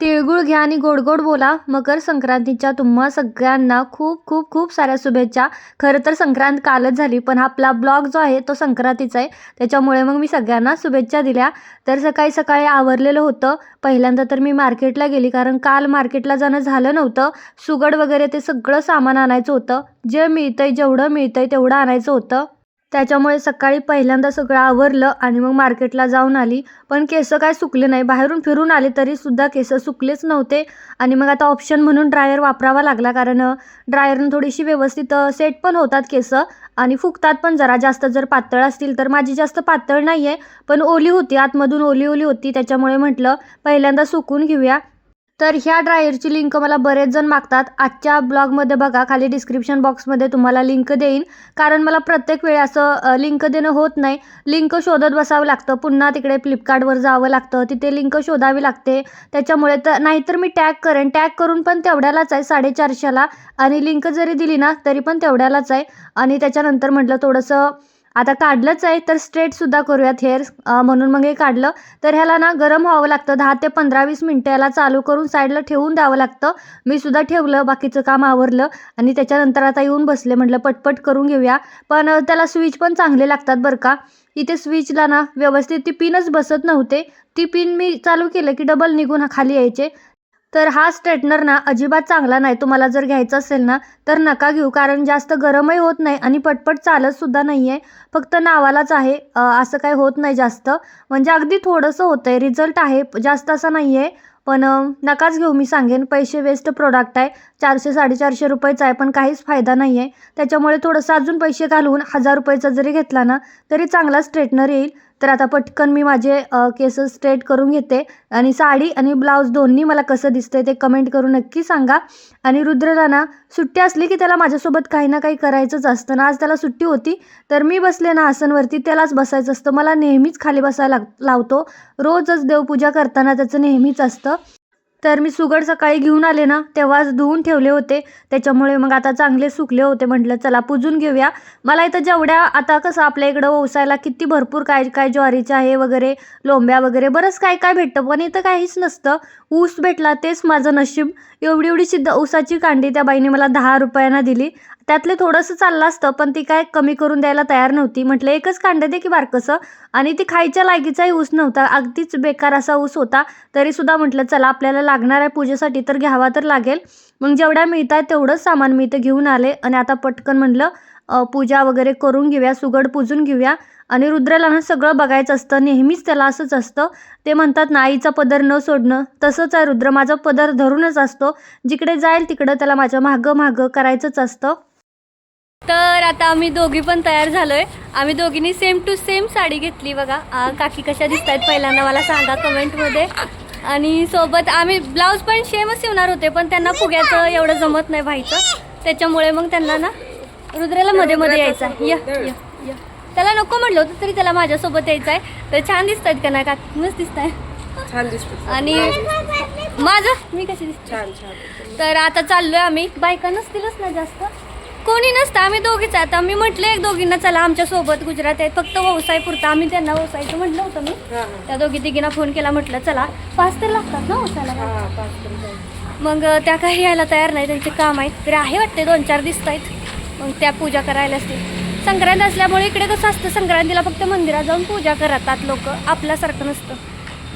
तिळगुळ घ्या आणि गोड गोड बोला. मकर संक्रांतीच्या तुम्हा सगळ्यांना खूप खूप खूप साऱ्या शुभेच्छा. खरं तर संक्रांत कालच झाली पण आपला ब्लॉग जो आहे तो संक्रांतीचा आहे. त्याच्यामुळे मग मी सगळ्यांना शुभेच्छा दिल्या. तर सकाळी सकाळी आवरलेलं होतं. पहिल्यांदा तर मी मार्केटला गेली कारण काल मार्केटला जाणं झालं नव्हतं. सुगड वगैरे ते सगळं सामान आणायचं होतं. जे मिळतंय जेवढं मिळतंय तेवढं आणायचं होतं. त्याच्यामुळे सकाळी पहिल्यांदा सगळं आवरलं आणि मग मार्केटला जाऊन आली. पण केस काय सुकले नाही. बाहेरून फिरून आले तरीसुद्धा केस सुकलेच नव्हते. आणि मग आता ऑप्शन म्हणून ड्रायर वापरावा लागला कारण ड्रायरनं थोडीशी व्यवस्थित सेट पण होतात केस. आणि फुगतात पण जरा जास्त. जर पातळ असतील तर माझी जास्त पातळ नाही आहे पण ओली होती. आतमधून ओली ओली होती. त्याच्यामुळे म्हटलं पहिल्यांदा सुकून घेऊया. तर ह्या ड्रायरची लिंक मला बरेच जण मागतात. आजच्या ब्लॉगमध्ये बघा खाली डिस्क्रिप्शन बॉक्समध्ये तुम्हाला लिंक देईन. कारण मला प्रत्येक वेळी असं लिंक देणं होत नाही. लिंक शोधत बसावं लागतं. पुन्हा तिकडे फ्लिपकार्टवर जावं लागतं. तिथे लिंक शोधावी लागते. त्याच्यामुळे तर नाहीतर मी टॅग करेन. टॅग करून पण तेवढ्यालाच आहे साडेचारशेला. आणि लिंक जरी दिली ना तरी पण तेवढ्यालाच आहे. आणि त्याच्यानंतर म्हटलं थोडंसं आता काढलंच आहे तर स्ट्रेटसुद्धा करूयात. हेअर म्हणून मग हे काढलं. तर ह्याला ना गरम व्हावं लागतं. दहा ते पंधरा वीस मिनटं याला चालू करून साईडला ठेवून द्यावं लागतं. मी सुद्धा ठेवलं बाकीचं काम आवरलं. आणि त्याच्यानंतर आता येऊन बसले म्हटलं पटपट करून घेऊया. पण त्याला स्विच पण चांगले लागतात बरं का. इथे स्विचला ना व्यवस्थित ती पिनच बसत नव्हते. ती पिन मी चालू केलं की डबल निघून खाली यायचे. तर हा स्ट्रेटनर ना अजिबात चांगला नाही. तुम्हाला जर घ्यायचा असेल ना तर नका घेऊ. कारण जास्त गरमही होत नाही आणि पटपट चालतसुद्धा नाही आहे फक्त नावालाच आहे. असं काही होत नाही जास्त. म्हणजे अगदी थोडंसं होतं आहे रिझल्ट आहे. जास्त असा नाही आहे पण नकाच घेऊ मी सांगेन. पैसे वेस्ट प्रोडक्ट आहे. चारशे साडेचारशे रुपयाचा आहे पण काहीच फायदा नाही आहे त्याच्यामुळे थोडंसं अजून पैसे घालवून हजार रुपयाचा जरी घेतला ना तरी चांगला स्ट्रेटनर येईल. तर आता पटकन मी माझे केस स्ट्रेट करून घेते. आणि साडी आणि ब्लाऊज दोन्ही मला कसं दिसतंय ते कमेंट करून नक्की सांगा. आणि रुद्रला ना सुट्टी असली की त्याला माझ्यासोबत काही ना काही करायचंच असतं ना. आज त्याला सुट्टी होती तर मी बसले ना आसनवरती त्यालाच बसायचं असतं. मला नेहमीच खाली बसायला लाग लावतो. रोजच देवपूजा करताना त्याचं नेहमीच असतं. तर मी सुगड सकाळी घेऊन आले ना तेव्हाच धुवून ठेवले होते. त्याच्यामुळे मग आता चांगले सुकले होते. म्हटलं चला पुजून घेऊया. मला इथं जेवढ्या आता कसं आपल्या इकडं ओसायला किती भरपूर काय काय ज्वारीचे आहे वगैरे लोंब्या वगैरे बरंच काय काय भेटतं. पण इथं काहीच नसतं. ऊस भेटला तेच माझं नशीब. एवढी एवढी सिद्ध ऊसाची कांडी त्या बाईने मला दहा रुपयांना दिली. त्यातले थोडंसं चाललं असतं पण ती काय कमी करून द्यायला तयार नव्हती. म्हटलं एकच कांडं दे की बारकसं. आणि ती खायच्या लायकीचाही ऊस नव्हता. अगदीच बेकार असा ऊस होता. तरीसुद्धा म्हटलं चला आपल्याला लागणार आहे पूजेसाठी तर घ्यावा तर लागेल. मग जेवढ्या मिळत आहे तेवढंच सामान मी इथं घेऊन आले आणि आता पटकन म्हटलं पूजा वगैरे करून घेऊया सुगड पूजून घेऊया. आणि रुद्राला ना सगळं बघायचं असतं. नेहमीच त्याला असंच असतं. ते म्हणतात ना आईचा पदर न सोडणं. तसंच आहे रुद्र. माझा पदर धरूनच असतो. जिकडे जाईल तिकडं त्याला माझ्या मागं मागं करायचंच असतं. तर आता आम्ही दोघी पण तयार झालोय. आम्ही दोघींनी सेम टू सेम साडी घेतली बघा. आ, काकी कशा दिसत आहेत पहिल्यांदा मला सांगा कमेंटमध्ये आणि सोबत आम्ही ब्लाऊज पण सेमच शिवणार होते पण त्यांना फुग्याचं एवढं जमत नाही व्हायचं. त्याच्यामुळे मग त्यांना ना रुद्राला मध्ये मध्ये यायचं आहे य य य. त्याला नको म्हटलं होतं तरी त्याला माझ्यासोबत यायचं आहे तर छान दिसत आहेत का नाही काकी? मस्त दिसत आहे छान दिसतो आणि माझं? मी कशी दिसते? छान छान. तर आता चाललोय आम्ही. बायका नसतीलच ना जास्त. कोणी नसतं. आम्ही दोघीच आहे. आता मी म्हटलं एक दोघींना चला आमच्यासोबत गुजरात आहेत फक्त व्यवसाय पुरता. आम्ही त्यांना व्यवसायचं म्हटलं होतं मी. त्या दोघी तिघींना फोन केला म्हटलं चला पाच तर लागतात ना व्यवसायाला. मग त्या काही यायला तयार नाही. त्यांचे काम आहेत. तरी आहे वाटते दोन चार दिसत आहेत. मग त्या पूजा करायला असतील. संक्रांत असल्यामुळे इकडे कसं असतं संक्रांतीला फक्त मंदिरात जाऊन पूजा करतात लोक. आपल्यासारखं नसतं.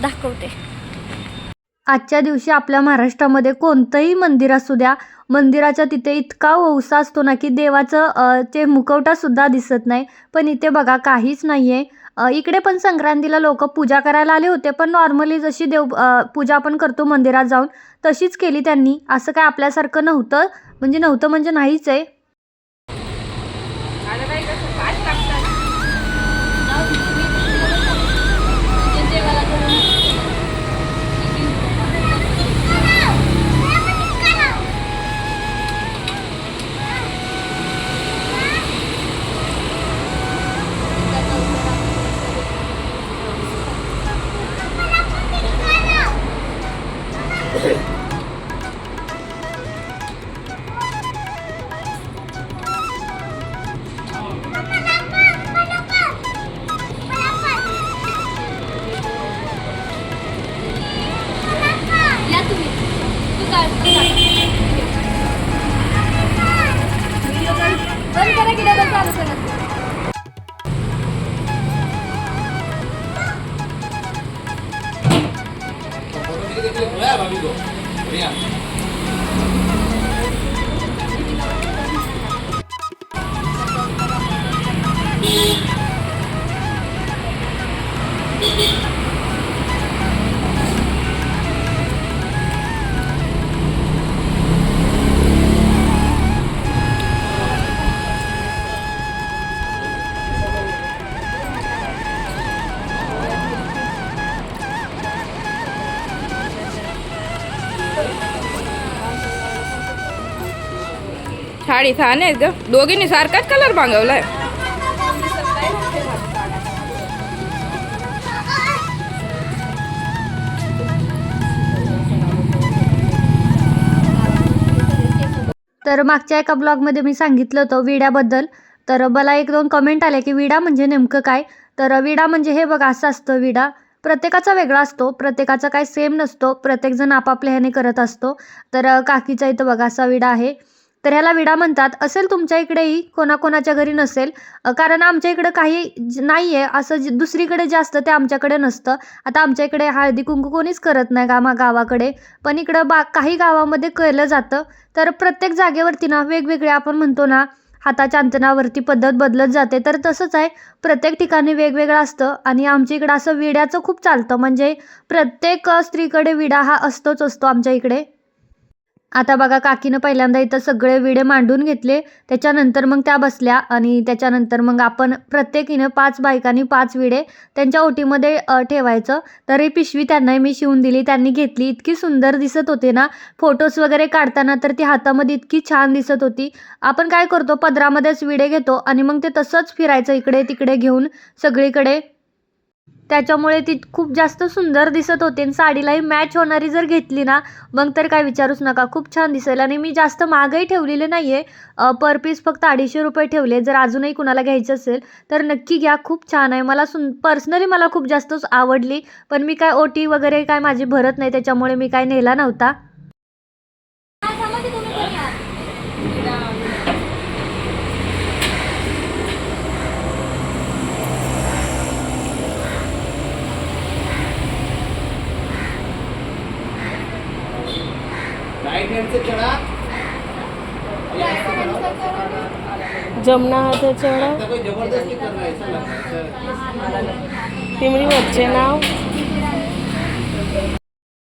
दाखवते. आजच्या दिवशी आपल्या महाराष्ट्रामध्ये कोणतंही मंदिर असू द्या मंदिराच्या तिथे इतका ओसा असतो ना की देवाचं ते मुखवटासुद्धा दिसत नाही. पण इथे बघा काहीच नाही आहे इकडे पण संक्रांतीला लोक पूजा करायला आले होते पण नॉर्मली जशी देव पूजा आपण करतो मंदिरात जाऊन तशीच केली त्यांनी. असं काय आपल्यासारखं नव्हतं. म्हणजे नव्हतं म्हणजे नाहीच आहे. nueva, amigo. साडी छान आहेत ग दोघींनी सारखाच कलर मागवलाय तर मागच्या एका ब्लॉगमध्ये मी सांगितलं होतं विड्याबद्दल. तर मला एक दोन कमेंट आले की विडा म्हणजे नेमकं काय? तर विडा म्हणजे हे बघा असं असतं विडा. प्रत्येकाचा वेगळा असतो प्रत्येकाचा काय सेम नसतो प्रत्येकजण आपापल्या ह्याने करत असतो. तर काकीचा इथं बघा असा विडा आहे. तर ह्याला विडा म्हणतात. असेल तुमच्या इकडेही कोणाकोणाच्या घरी नसेल कारण आमच्या इकडं काही नाही आहे असं जे दुसरीकडे जे असतं ते आमच्याकडे नसतं. आता आमच्या इकडे हळदी कुंकू कोणीच करत नाही गामा गावाकडे. पण इकडं बा काही गावामध्ये केलं जातं. तर प्रत्येक जागेवरती ना वेगवेगळे आपण म्हणतो ना हाताच्या अंतनावरती पद्धत बदलत जाते. तर तसंच आहे. प्रत्येक ठिकाणी वेगवेगळं असतं. आणि आमच्या इकडं असं विड्याचं खूप चालतं. म्हणजे प्रत्येक स्त्रीकडे विडा हा असतोच असतो आमच्या इकडे. आता बघा काकीनं पहिल्यांदा इथं सगळे विडे मांडून घेतले. त्याच्यानंतर मग त्या बसल्या आणि त्याच्यानंतर मग आपण प्रत्येकीनं पाच बायकांनी पाच विडे त्यांच्या ओटीमध्ये ठेवायचं. तर ही पिशवी त्यांनाही मी शिवून दिली त्यांनी घेतली. इतकी सुंदर दिसत होते ना. फोटोज वगैरे काढताना तर ती हातामध्ये इतकी छान दिसत होती. आपण काय करतो पदरामध्येच विडे घेतो आणि मग ते तसंच फिरायचं इकडे तिकडे घेऊन सगळीकडे. त्याच्यामुळे ती खूप जास्त सुंदर दिसत होते आणि साडीलाही मॅच होणारी जर घेतली ना मग तर काय विचारूच नका. खूप छान दिसेल. आणि मी जास्त महागही ठेवलेले नाही आहे पर पीस फक्त अडीचशे रुपये ठेवले. जर अजूनही कुणाला घ्यायचं असेल तर नक्की घ्या. खूप छान आहे. मला सुन पर्सनली मला खूप जास्तच आवडली. पण मी काय ओटी वगैरे काय माझी भरत नाही. त्याच्यामुळे मी काय नेला नव्हता. जमना हाथ चढ़ा. टिमरी बच्चे नाव.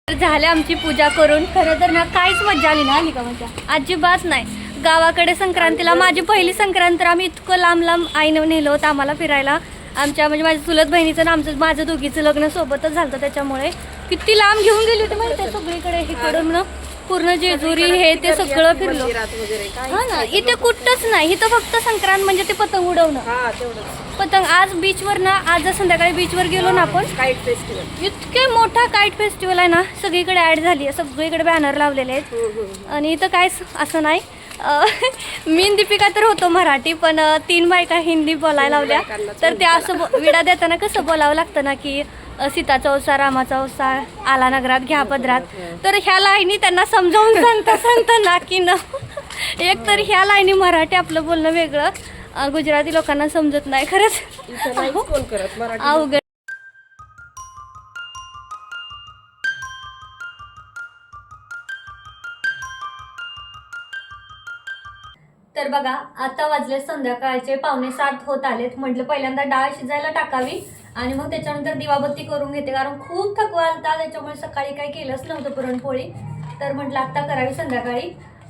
झाले आमची पूजा करून. खरं तर ना काहीच मजा आली ना आली का मजा अजिबात नाही. गावाकडे संक्रांतीला माझी पहिली संक्रांत तर आम्ही इतकं लांब लांब आईनं नेलं होतं आम्हाला फिरायला. आमच्या म्हणजे माझ्या चुलत बहिणीचं आणि आमचं माझं दोघीचं लग्न सोबतच झालं होतं त्याच्यामुळे. किती लांब घेऊन गेली होती माहिती सगळीकडे इकडून ना. पूर्ण जेजुरी हे ते सगळं फिरलो. हा ना इथे कुठंच नाही. इथं फक्त संक्रांत म्हणजे ते पतंग उडवणं. हा तेवढंच. पतंग आज बीचवर ना आज जर संध्याकाळी बीचवर गेलो ना आपण काईट फेस्टिवल इतके मोठा काईट फेस्टिवल आहे ना सगळीकडे ॲड झाली आहे. सगळीकडे बॅनर लावलेले आहेत. आणि इथं काहीच असं नाही. मी दीपिका तर होतो मराठी पण तीन बायका हिंदी बोलायला लावल्या. तर त्या असं विडा देताना कसं बोलावं लागतं ना की सीताचा ओसा रामाचा ओसा आला नगरात घ्या पदरात. तर ह्या लाईनी त्यांना समजावून सांगता सांगता ना की न. एक तर ह्या लाईनी मराठी आपलं बोलणं वेगळं. गुजराती लोकांना समजत नाही खरंच. अवघड. तर बघा आता वाजले संध्याकाळचे पावणे सात होत आलेत. म्हटलं पहिल्यांदा डाळ शिजायला टाकावी आणि मग त्याच्यानंतर दिवाबत्ती करून घेते. कारण खूप थकवा आलता त्याच्यामुळे सकाळी काही केलंच नव्हतं पुरणपोळी. तर म्हटलं आत्ता करावी संध्याकाळी.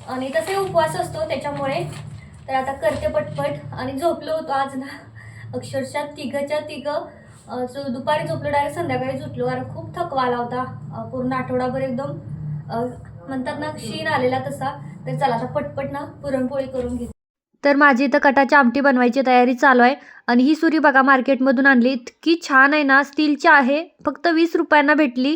आणि तसे उपवास असतो त्याच्यामुळे. तर आता करते पटपट. आणि झोपलो होतो आज ना अक्षरशः तिघंच्या तिघं दुपारी झोपलो डायरेक्ट संध्याकाळी झोपलो. कारण खूप थकवा आला होता पूर्ण आठवडाभर एकदम म्हणतात ना क्षीण आलेला तसा. तर चला आता पटपट ना पुरणपोळी करून घेते तर माझी इथं कटाची आमटी बनवायची तयारी चालू आहे. आणि ही सुरी बघा मार्केटमधून आणली. इतकी छान आहे ना स्टीलची आहे. फक्त वीस रुपयांना भेटली.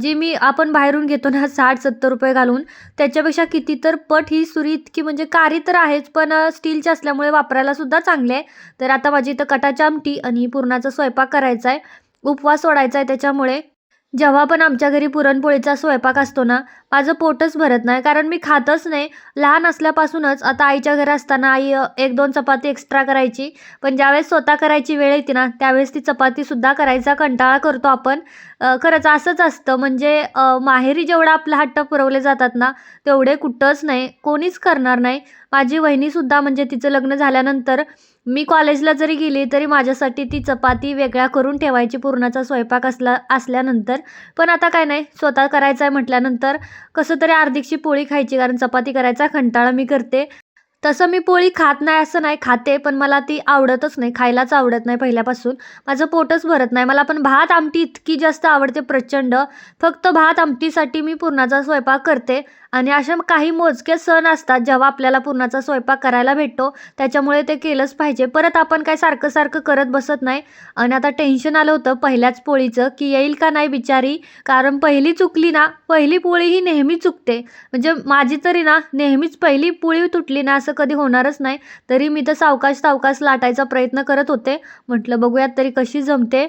जी मी आपण बाहेरून घेतो ना साठ सत्तर रुपये घालून त्याच्यापेक्षा किती तर पट ही सुरी इतकी म्हणजे कारी तर आहेच पण स्टीलची असल्यामुळे वापरायला सुद्धा चांगली आहे. तर आता माझी इथं कटाची आमटी आणि पुरणाचा स्वयंपाक करायचा आहे. उपवास सोडायचा आहे त्याच्यामुळे. जेव्हा पण आमच्या घरी पुरणपोळीचा स्वयंपाक असतो ना माझं पोटच भरत नाही कारण मी खातच नाही. लहान असल्यापासूनच आता आईच्या घरी असताना आई एक दोन चपाती एक्स्ट्रा करायची. पण ज्यावेळेस स्वतः करायची वेळ येते ना त्यावेळेस ती चपातीसुद्धा करायचा कंटाळा करतो आपण. खरंच असंच असतं. म्हणजे माहेरी जेवढा आपला हट्ट पुरवले जातात ना तेवढे कुठंच नाही कोणीच करणार नाही. माझी वहिनीसुद्धा म्हणजे तिचं लग्न झाल्यानंतर मी कॉलेजला जरी गेली तरी माझ्यासाठी ती चपाती वेगळ्या करून ठेवायची पूर्णाचा स्वयंपाक असला असल्यानंतर. पण आता काय नाही स्वतः करायचं आहे म्हटल्यानंतर कसं तरी अर्धिकची पोळी खायची कारण चपाती करायचा कंटाळा मी करते. तसं मी पोळी खात नाही असं नाही खाते पण मला ती आवडतच नाही. खायलाच आवडत नाही पहिल्यापासून. माझं पोटच भरत नाही. मला पण भात आमटी इतकी जास्त आवडते प्रचंड. फक्त भात आमटीसाठी मी पुरणाचा स्वयंपाक करते. आणि अशा काही मोजके सण असतात जेव्हा आपल्याला पुरणाचा स्वयंपाक करायला भेटतो त्याच्यामुळे ते केलंच पाहिजे. परत आपण काय सारखं सारखं करत बसत नाही. आणि आता टेन्शन आलं होतं पहिल्याच पोळीचं की येईल का नाही बिचारी? कारण पहिली चुकली ना पहिली पोळी ही नेहमी चुकते. म्हणजे माझी तरी ना नेहमीच पहिली पोळी तुटली ना असं कधी होणारच नाही. तरी मी तर सावकाश सावकाश लाटायचा प्रयत्न करत होते. म्हटलं बघूयात तरी कशी जमते.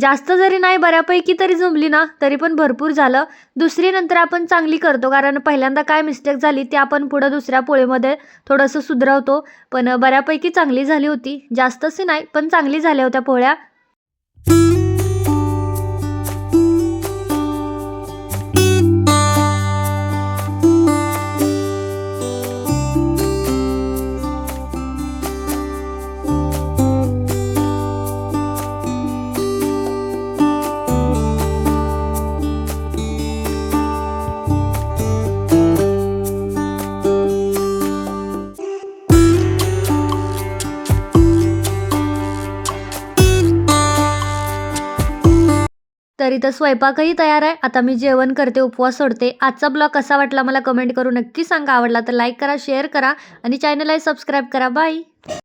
जास्त जरी नाही बऱ्यापैकी तरी जमली ना तरी पण भरपूर झालं. दुसरी नंतर आपण चांगली करतो कारण पहिल्यांदा काय मिस्टेक झाली ते आपण पुढं दुसऱ्या पोळीमध्ये थोडंसं सुधरवतो. पण बऱ्यापैकी चांगली झाली होती. जास्तशी नाही पण चांगली झाल्या होत्या पोळ्या. तरी तर स्वयंपाकही तयार आहे. आता मी जेवण करते उपवास सोडते. आजचा ब्लॉग कसा वाटला मला कमेंट करून नक्की सांगा. आवडला तर लाईक करा शेअर करा आणि चॅनलला सबस्क्राईब करा. बाय